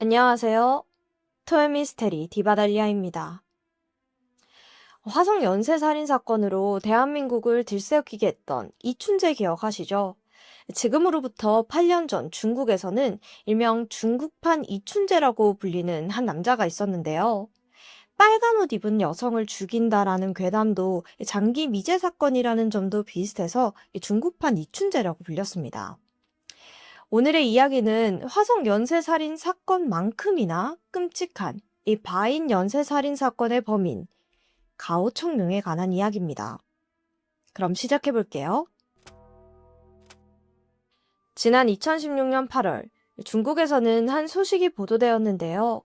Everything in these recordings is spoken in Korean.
안녕하세요. 토요미스테리 디바달리아입니다. 화성 연쇄 살인 사건으로 대한민국을 들썩이게 했던 이춘재 기억하시죠? 지금으로부터 8년 전 중국에서는 일명 중국판 이춘재라고 불리는 한 남자가 있었는데요. 빨간 옷 입은 여성을 죽인다라는 괴담도 장기 미제 사건이라는 점도 비슷해서 중국판 이춘재라고 불렸습니다. 오늘의 이야기는 화성 연쇄살인 사건만큼이나 끔찍한 이 바인 연쇄살인 사건의 범인 가오 청룡에 관한 이야기입니다. 그럼 시작해 볼게요. 지난 2016년 8월 중국에서는 한 소식이 보도되었는데요.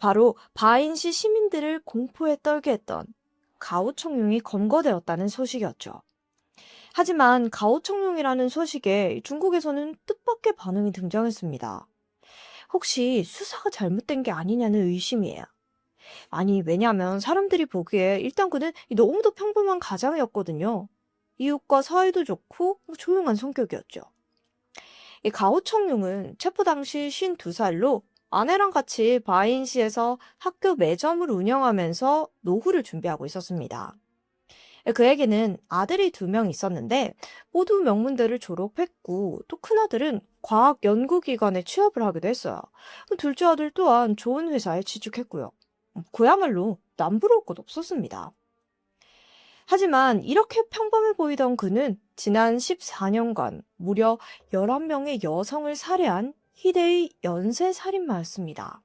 바로 바인시 시민들을 공포에 떨게 했던 가오 청룡이 검거되었다는 소식이었죠. 하지만 가오청룡이라는 소식에 중국에서는 뜻밖의 반응이 등장했습니다. 혹시 수사가 잘못된 게 아니냐는 의심이에요. 아니, 왜냐면 사람들이 보기에 일단 그는 너무도 평범한 가장이었거든요. 이웃과 사이도 좋고 조용한 성격이었죠. 이 가오청룡은 체포 당시 52살로 아내랑 같이 바인시에서 학교 매점을 운영하면서 노후를 준비하고 있었습니다. 그에게는 아들이 두 명 있었는데 모두 명문대를 졸업했고 또 큰아들은 과학 연구기관에 취업을 하기도 했어요. 둘째 아들 또한 좋은 회사에 취직했고요. 그야말로 남부러울 것 없었습니다. 하지만 이렇게 평범해 보이던 그는 지난 14년간 무려 11명의 여성을 살해한 희대의 연쇄 살인마였습니다.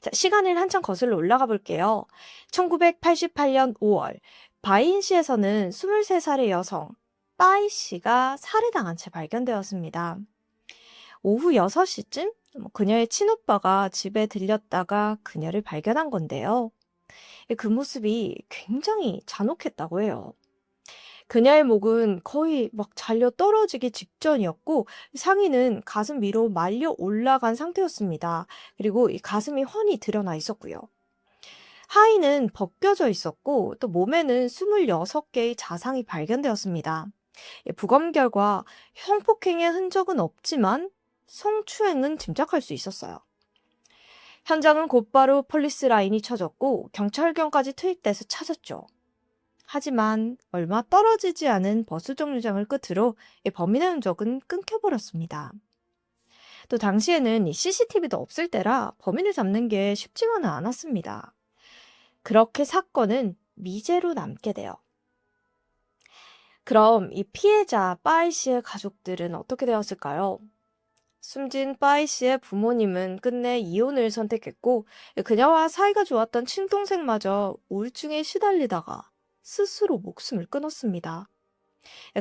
자, 시간을 한참 거슬러 올라가 볼게요. 1988년 5월, 바인시에서는 23살의 여성, 빠이 씨가 살해당한 채 발견되었습니다. 오후 6시쯤 뭐 그녀의 친오빠가 집에 들렸다가 그녀를 발견한 건데요. 그 모습이 굉장히 잔혹했다고 해요. 그녀의 목은 거의 막 잘려 떨어지기 직전이었고 상의는 가슴 위로 말려 올라간 상태였습니다. 그리고 이 가슴이 훤히 드러나 있었고요. 하의는 벗겨져 있었고 또 몸에는 26개의 자상이 발견되었습니다. 부검 결과 성폭행의 흔적은 없지만 성추행은 짐작할 수 있었어요. 현장은 곧바로 폴리스 라인이 쳐졌고 경찰견까지 투입돼서 찾았죠. 하지만 얼마 떨어지지 않은 버스 정류장을 끝으로 범인의 흔적은 끊겨버렸습니다. 또 당시에는 이 CCTV도 없을 때라 범인을 잡는 게 쉽지만은 않았습니다. 그렇게 사건은 미제로 남게 돼요. 그럼 이 피해자 빠이 씨의 가족들은 어떻게 되었을까요? 숨진 빠이 씨의 부모님은 끝내 이혼을 선택했고 그녀와 사이가 좋았던 친동생마저 우울증에 시달리다가 스스로 목숨을 끊었습니다.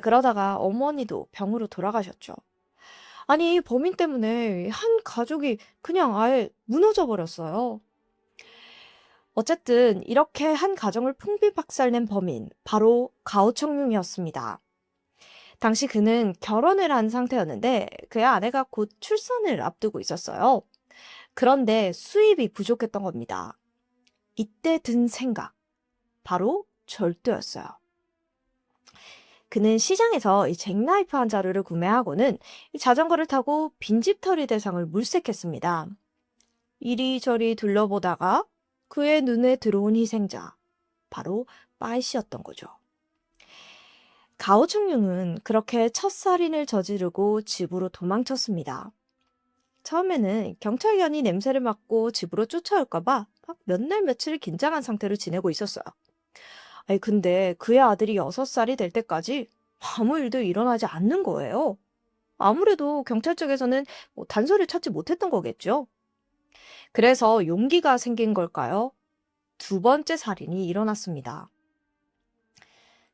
그러다가 어머니도 병으로 돌아가셨죠. 아니, 범인 때문에 한 가족이 그냥 아예 무너져 버렸어요. 어쨌든 이렇게 한 가정을 풍비박살낸 범인 바로 가오청룡이었습니다. 당시 그는 결혼을 한 상태였는데 그의 아내가 곧 출산을 앞두고 있었어요. 그런데 수입이 부족했던 겁니다. 이때 든 생각 바로 절도였어요. 그는 시장에서 이 잭나이프 한 자루를 구매하고는 이 자전거를 타고 빈집 털이 대상을 물색했습니다. 이리저리 둘러보다가 그의 눈에 들어온 희생자, 바로 빠이씨였던 거죠. 가오청룡은 그렇게 첫 살인을 저지르고 집으로 도망쳤습니다. 처음에는 경찰관이 냄새를 맡고 집으로 쫓아올까봐 몇날 며칠 긴장한 상태로 지내고 있었어요. 아니, 근데 그의 아들이 6살이 될 때까지 아무 일도 일어나지 않는 거예요. 아무래도 경찰 쪽에서는 뭐 단서를 찾지 못했던 거겠죠. 그래서 용기가 생긴 걸까요? 두 번째 살인이 일어났습니다.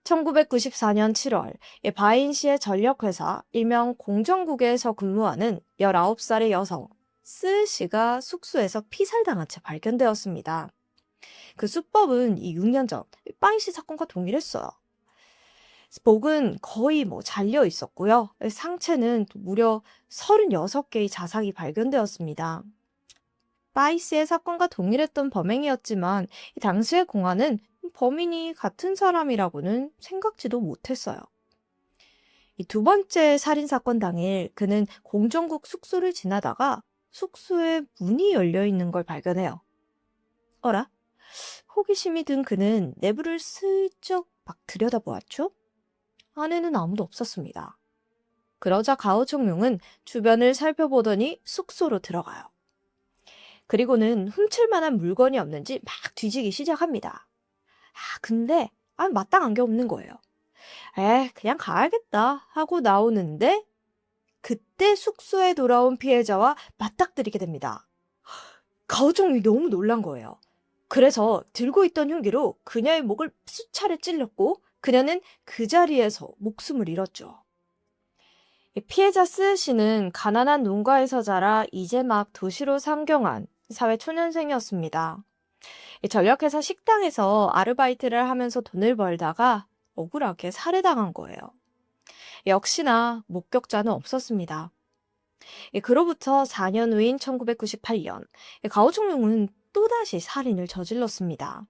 1994년 7월 바인시의 전력회사 일명 공정국에서 근무하는 19살의 여성 스 씨가 숙소에서 피살당한 채 발견되었습니다. 그 수법은 이 6년 전 빠이시 사건과 동일했어요. 목은 거의 뭐 잘려 있었고요. 상체는 무려 36개의 자상이 발견되었습니다. 빠이스의 사건과 동일했던 범행이었지만 당시의 공안은 범인이 같은 사람이라고는 생각지도 못했어요. 이두 번째 살인 사건 당일 그는 공정국 숙소를 지나다가 숙소에 문이 열려 있는 걸 발견해요. 어라? 호기심이 든 그는 내부를 슬쩍 막 들여다보았죠? 안에는 아무도 없었습니다. 그러자 가오 청룡은 주변을 살펴보더니 숙소로 들어가요. 그리고는 훔칠 만한 물건이 없는지 막 뒤지기 시작합니다. 아, 근데, 아, 마땅한 게 없는 거예요. 에, 그냥 가야겠다 하고 나오는데, 그때 숙소에 돌아온 피해자와 맞닥뜨리게 됩니다. 가오청룡이 너무 놀란 거예요. 그래서 들고 있던 흉기로 그녀의 목을 수차례 찔렀고, 그녀는 그 자리에서 목숨을 잃었죠. 이 피해자 스은 씨는 가난한 농가에서 자라 이제 막 도시로 상경한 사회 초년생이었습니다. 이 전력회사 식당에서 아르바이트를 하면서 돈을 벌다가 억울하게 살해당한 거예요. 역시나 목격자는 없었습니다. 예, 그로부터 4년 후인 1998년, 가오총룡은 또다시 살인을 저질렀습니다.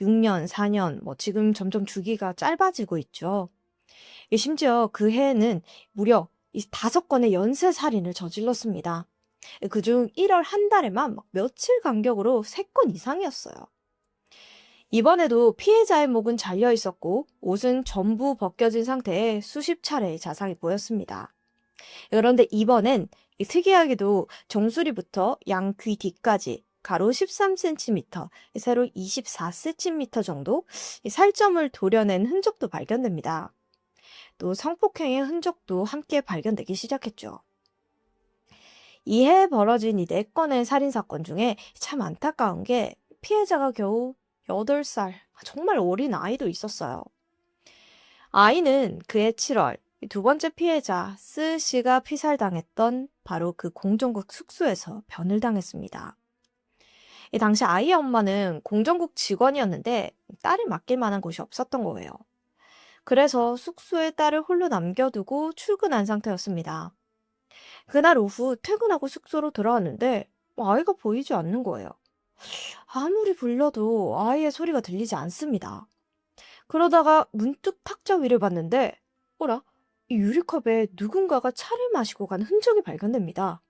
6년, 4년, 뭐 지금 점점 주기가 짧아지고 있죠. 예, 심지어 그 해에는 무려 이 다섯 건의 연쇄 살인을 저질렀습니다. 예, 그중 1월 한 달에만 막 며칠 간격으로 3건 이상이었어요. 이번에도 피해자의 목은 잘려 있었고 옷은 전부 벗겨진 상태에 수십 차례의 자상이 보였습니다. 그런데 이번엔 이 특이하게도 정수리부터 양 귀 뒤까지 가로 13cm, 세로 24cm 정도 이 살점을 도려낸 흔적도 발견됩니다. 또 성폭행의 흔적도 함께 발견되기 시작했죠. 이해 벌어진 이네 건의 살인사건 중에 참 안타까운 게 피해자가 겨우 8살, 정말 어린 아이도 있었어요. 아이는 그해 7월 두 번째 피해자 스 씨가 피살당했던 바로 그 공정국 숙소에서 변을 당했습니다. 이 당시 아이의 엄마는 공정국 직원이었는데 딸을 맡길 만한 곳이 없었던 거예요. 그래서 숙소에 딸을 홀로 남겨두고 출근한 상태였습니다. 그날 오후 퇴근하고 숙소로 돌아왔는데 아이가 보이지 않는 거예요. 아무리 불러도 아이의 소리가 들리지 않습니다. 그러다가 문득 탁자 위를 봤는데, 어라? 이 유리컵에 누군가가 차를 마시고 간 흔적이 발견됩니다.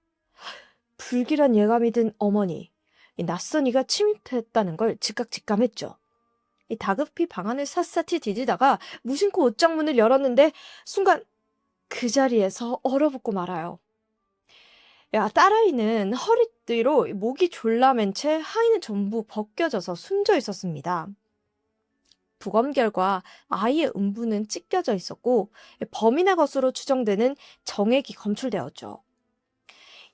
불길한 예감이 든 어머니, 이 낯선 이가 침입했다는 걸 즉각 직감했죠. 이 다급히 방 안을 샅샅이 뒤지다가 무심코 옷장문을 열었는데 순간 그 자리에서 얼어붙고 말아요. 야, 딸아이는 허리띠로 목이 졸라맨 채 하의는 전부 벗겨져서 숨져 있었습니다. 부검 결과 아이의 음부는 찢겨져 있었고 범인의 것으로 추정되는 정액이 검출되었죠.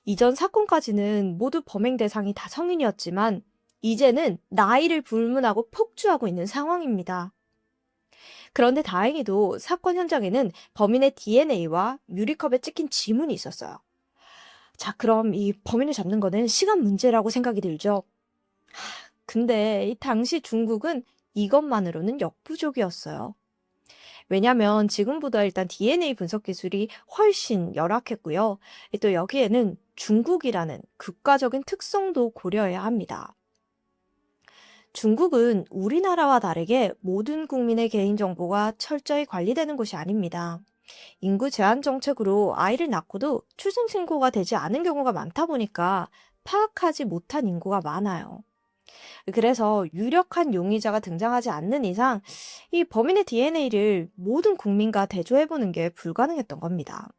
이전 사건까지는 모두 범행 대상이 다 성인이었지만 이제는 나이를 불문하고 폭주하고 있는 상황입니다. 그런데 다행히도 사건 현장에는 범인의 DNA와 유리컵에 찍힌 지문이 있었어요. 자, 그럼 이 범인을 잡는 거는 시간 문제라고 생각이 들죠. 하, 근데 이 당시 중국은 이것만으로는 역부족이었어요. 왜냐면 지금보다 일단 DNA 분석 기술이 훨씬 열악했고요. 또 여기에는 중국이라는 국가적인 특성도 고려해야 합니다. 중국은 우리나라와 다르게 모든 국민의 개인정보가 철저히 관리되는 곳이 아닙니다. 인구 제한 정책으로 아이를 낳고도 출생신고가 되지 않은 경우가 많다 보니까 파악하지 못한 인구가 많아요. 그래서 유력한 용의자가 등장하지 않는 이상 이 범인의 DNA를 모든 국민과 대조해보는 게 불가능했던 겁니다.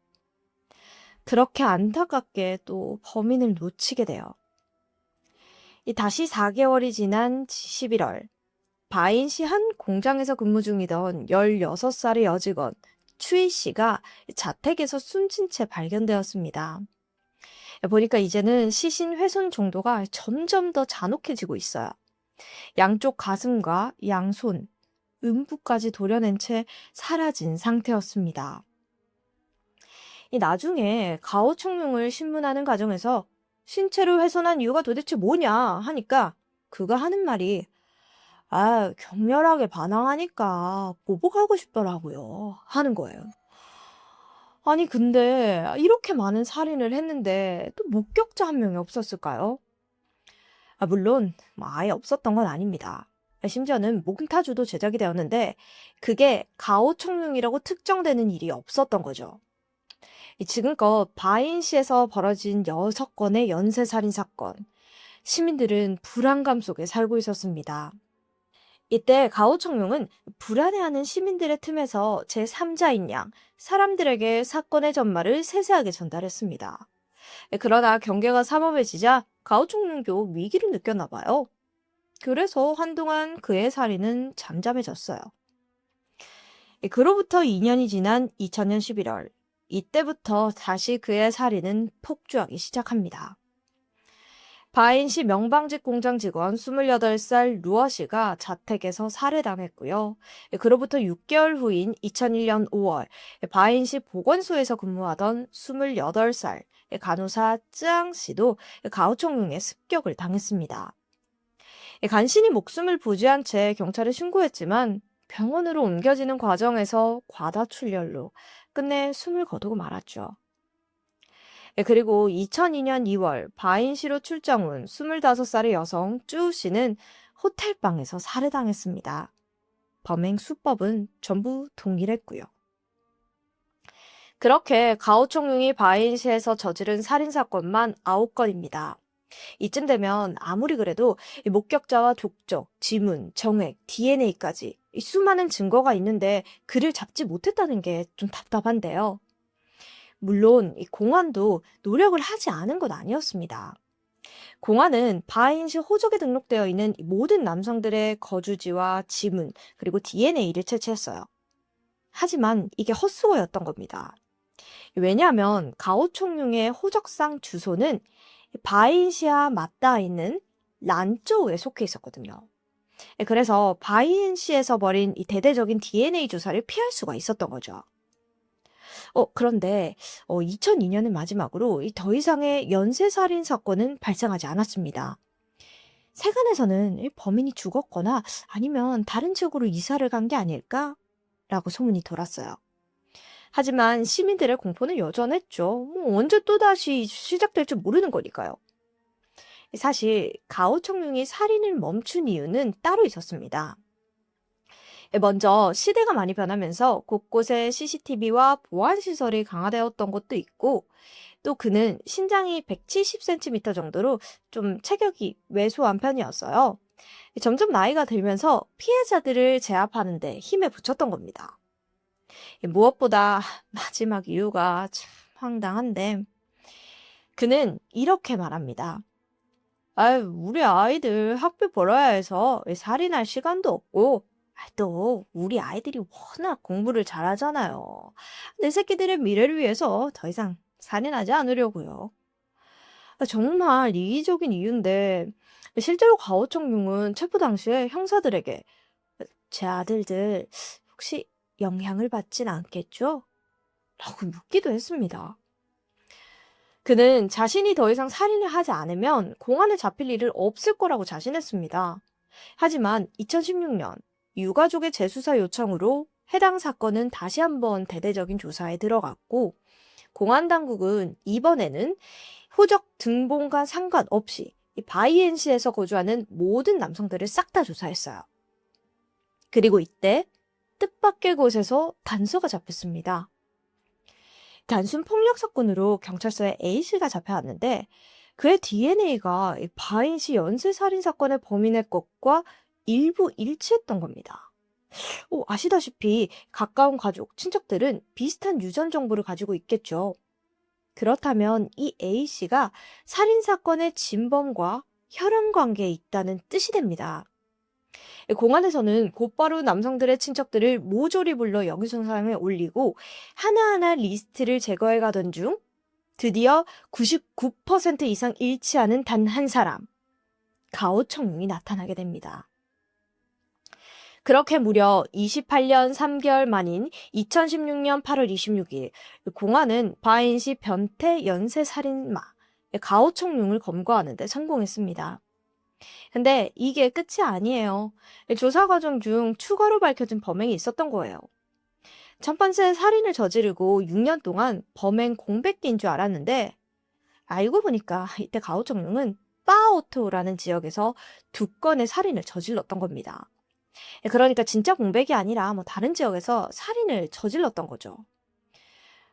그렇게 안타깝게 또 범인을 놓치게 돼요. 이 다시 4개월이 지난 11월, 바인시 한 공장에서 근무 중이던 16살의 여직원 추이 씨가 자택에서 숨진 채 발견되었습니다. 보니까 이제는 시신 훼손 정도가 점점 더 잔혹해지고 있어요. 양쪽 가슴과 양손, 음부까지 도려낸 채 사라진 상태였습니다. 이 나중에 가오총룡을 신문하는 과정에서 신체를 훼손한 이유가 도대체 뭐냐 하니까 그가 하는 말이 아, 격렬하게 반항하니까 보복하고 싶더라고요. 하는 거예요. 아니, 근데 이렇게 많은 살인을 했는데 또 목격자 한 명이 없었을까요? 아, 물론 뭐 아예 없었던 건 아닙니다. 심지어는 몽타주도 제작이 되었는데 그게 가오청룡이라고 특정되는 일이 없었던 거죠. 이 지금껏 바인시에서 벌어진 6건의 연쇄살인 사건. 시민들은 불안감 속에 살고 있었습니다. 이때 가오청룡은 불안해하는 시민들의 틈에서 제3자인 양 사람들에게 사건의 전말을 세세하게 전달했습니다. 그러나 경계가 삼엄해지자 가오청룡도 위기를 느꼈나 봐요. 그래서 한동안 그의 살인은 잠잠해졌어요. 그로부터 2년이 지난 2000년 11월, 이때부터 다시 그의 살인은 폭주하기 시작합니다. 바인시 명방직 공장 직원 28살 루어 씨가 자택에서 살해당했고요. 그로부터 6개월 후인 2001년 5월, 바인시 보건소에서 근무하던 28살 간호사 쯔앙 씨도 가오총룡의 습격을 당했습니다. 간신히 목숨을 부지한 채 경찰에 신고했지만 병원으로 옮겨지는 과정에서 과다출혈로 끝내 숨을 거두고 말았죠. 예, 그리고 2002년 2월 바인시로 출장 온 25살의 여성 쭈우 씨는 호텔방에서 살해당했습니다. 범행 수법은 전부 동일했고요. 그렇게 가오총룡이 바인시에서 저지른 살인사건만 9건입니다. 이쯤 되면 아무리 그래도 목격자와 족적, 지문, 정액, DNA까지 수많은 증거가 있는데 그를 잡지 못했다는 게 좀 답답한데요. 물론 이 공안도 노력을 하지 않은 건 아니었습니다. 공안은 바인시 호적에 등록되어 있는 모든 남성들의 거주지와 지문 그리고 DNA를 채취했어요. 하지만 이게 헛수고였던 겁니다. 왜냐하면 가오총룡의 호적상 주소는 바인시와 맞닿아 있는 란조우에 속해 있었거든요. 그래서 바이엔시에서 벌인 이 대대적인 DNA 조사를 피할 수가 있었던 거죠. 어, 그런데 어, 2002년을 마지막으로 더 이상의 연쇄살인 사건은 발생하지 않았습니다. 세간에서는 범인이 죽었거나 아니면 다른 지역으로 이사를 간 게 아닐까? 라고 소문이 돌았어요. 하지만 시민들의 공포는 여전했죠. 뭐 언제 또다시 시작될지 모르는 거니까요. 사실 가오청룡이 살인을 멈춘 이유는 따로 있었습니다. 먼저 시대가 많이 변하면서 곳곳에 CCTV와 보안시설이 강화되었던 것도 있고 또 그는 신장이 170cm 정도로 좀 체격이 왜소한 편이었어요. 점점 나이가 들면서 피해자들을 제압하는데 힘에 붙였던 겁니다. 무엇보다 마지막 이유가 참 황당한데 그는 이렇게 말합니다. 아유, 우리 아이들 학비 벌어야 해서 살인할 시간도 없고 아, 또 우리 아이들이 워낙 공부를 잘하잖아요. 내 새끼들의 미래를 위해서 더 이상 살인하지 않으려고요. 아, 정말 이기적인 이유인데 실제로 가오청룡은 체포 당시에 형사들에게 제 아들들 혹시 영향을 받진 않겠죠? 라고 묻기도 했습니다. 그는 자신이 더 이상 살인을 하지 않으면 공안에 잡힐 일을 없을 거라고 자신했습니다. 하지만 2016년 유가족의 재수사 요청으로 해당 사건은 다시 한번 대대적인 조사에 들어갔고 공안 당국은 이번에는 호적 등본과 상관없이 바이엔시에서 거주하는 모든 남성들을 싹 다 조사했어요. 그리고 이때 뜻밖의 곳에서 단서가 잡혔습니다. 단순 폭력 사건으로 경찰서에 A씨가 잡혀왔는데 그의 DNA가 바인시 연쇄 살인 사건의 범인의 것과 일부 일치했던 겁니다. 오, 아시다시피 가까운 가족, 친척들은 비슷한 유전 정보를 가지고 있겠죠. 그렇다면 이 A씨가 살인사건의 진범과 혈연 관계에 있다는 뜻이 됩니다. 공안에서는 곧바로 남성들의 친척들을 모조리 불러 영수상에 올리고 하나하나 리스트를 제거해 가던 중 드디어 99% 이상 일치하는 단 한 사람, 가오청룡이 나타나게 됩니다. 그렇게 무려 28년 3개월 만인 2016년 8월 26일 공안은 바인시 변태 연쇄 살인마 가오청룡을 검거하는데 성공했습니다. 근데 이게 끝이 아니에요. 조사 과정 중 추가로 밝혀진 범행이 있었던 거예요. 첫 번째 살인을 저지르고 6년 동안 범행 공백기인 줄 알았는데 알고 보니까 이때 가오청룡은 빠오토라는 지역에서 두 건의 살인을 저질렀던 겁니다. 그러니까 진짜 공백이 아니라 뭐 다른 지역에서 살인을 저질렀던 거죠.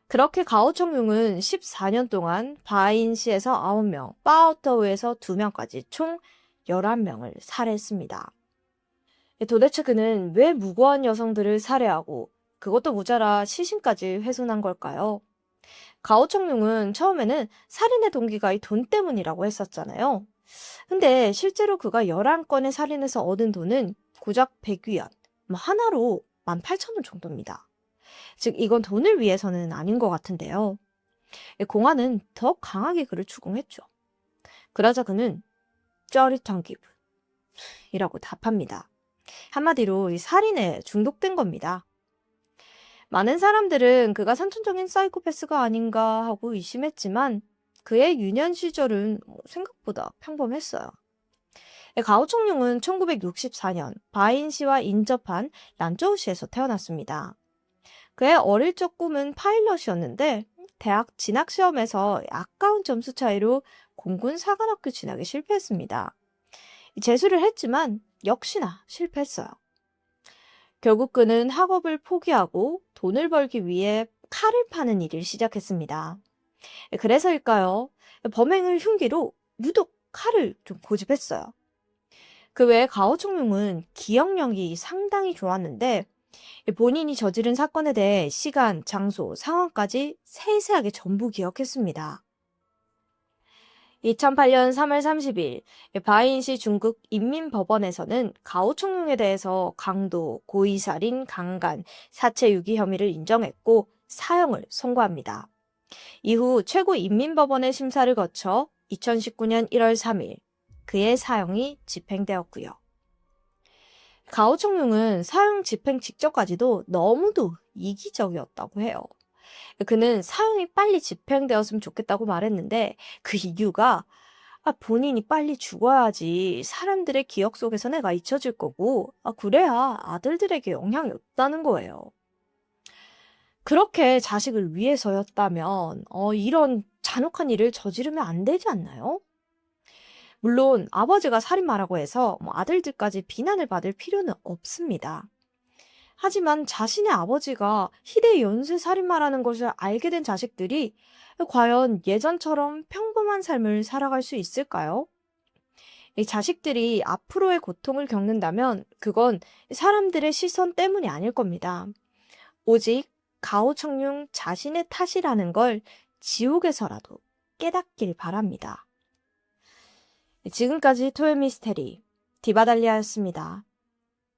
그렇게 가오청룡은 14년 동안 바인시에서 9명, 파오터우에서 2명까지 총 11명을 살해했습니다. 도대체 그는 왜 무고한 여성들을 살해하고 그것도 모자라 시신까지 훼손한 걸까요? 가오청룡은 처음에는 살인의 동기가 이 돈 때문이라고 했었잖아요. 근데 실제로 그가 11건의 살인에서 얻은 돈은 고작 100위안, 뭐 하나로 18,000원 정도입니다. 즉, 이건 돈을 위해서는 아닌 것 같은데요. 공안은 더 강하게 그를 추궁했죠. 그러자 그는 쩌릿한 기분 이라고 답합니다. 한마디로 이 살인에 중독된 겁니다. 많은 사람들은 그가 선천적인 사이코패스가 아닌가 하고 의심했지만 그의 유년 시절은 뭐 생각보다 평범했어요. 가오총룡은 1964년 바인시와 인접한 란저우시에서 태어났습니다. 그의 어릴 적 꿈은 파일럿이었는데 대학 진학 시험에서 아까운 점수 차이로 공군 사관학교 진학에 실패했습니다. 재수를 했지만 역시나 실패했어요. 결국 그는 학업을 포기하고 돈을 벌기 위해 칼을 파는 일을 시작했습니다. 그래서일까요? 범행을 흉기로 유독 칼을 좀 고집했어요. 그 외에 가오총룡은 기억력이 상당히 좋았는데 본인이 저지른 사건에 대해 시간, 장소, 상황까지 세세하게 전부 기억했습니다. 2008년 3월 30일 바이인시 중국 인민법원에서는 가오총룡에 대해서 강도, 고의살인, 강간, 사체 유기 혐의를 인정했고 사형을 선고합니다. 이후 최고인민법원의 심사를 거쳐 2019년 1월 3일 그의 사형이 집행되었고요. 가오총룡은 사형 집행 직전까지도 너무도 이기적이었다고 해요. 그는 사형이 빨리 집행되었으면 좋겠다고 말했는데 그 이유가 아, 본인이 빨리 죽어야지 사람들의 기억 속에서 내가 잊혀질 거고 아, 그래야 아들들에게 영향이 없다는 거예요. 그렇게 자식을 위해서였다면 어, 이런 잔혹한 일을 저지르면 안 되지 않나요? 물론 아버지가 살인마라고 해서 뭐 아들들까지 비난을 받을 필요는 없습니다. 하지만 자신의 아버지가 희대 연쇄 살인마라는 것을 알게 된 자식들이 과연 예전처럼 평범한 삶을 살아갈 수 있을까요? 이 자식들이 앞으로의 고통을 겪는다면 그건 사람들의 시선 때문이 아닐 겁니다. 오직 가오청룡 자신의 탓이라는 걸 지옥에서라도 깨닫길 바랍니다. 지금까지 토요미스테리 디바달리아였습니다.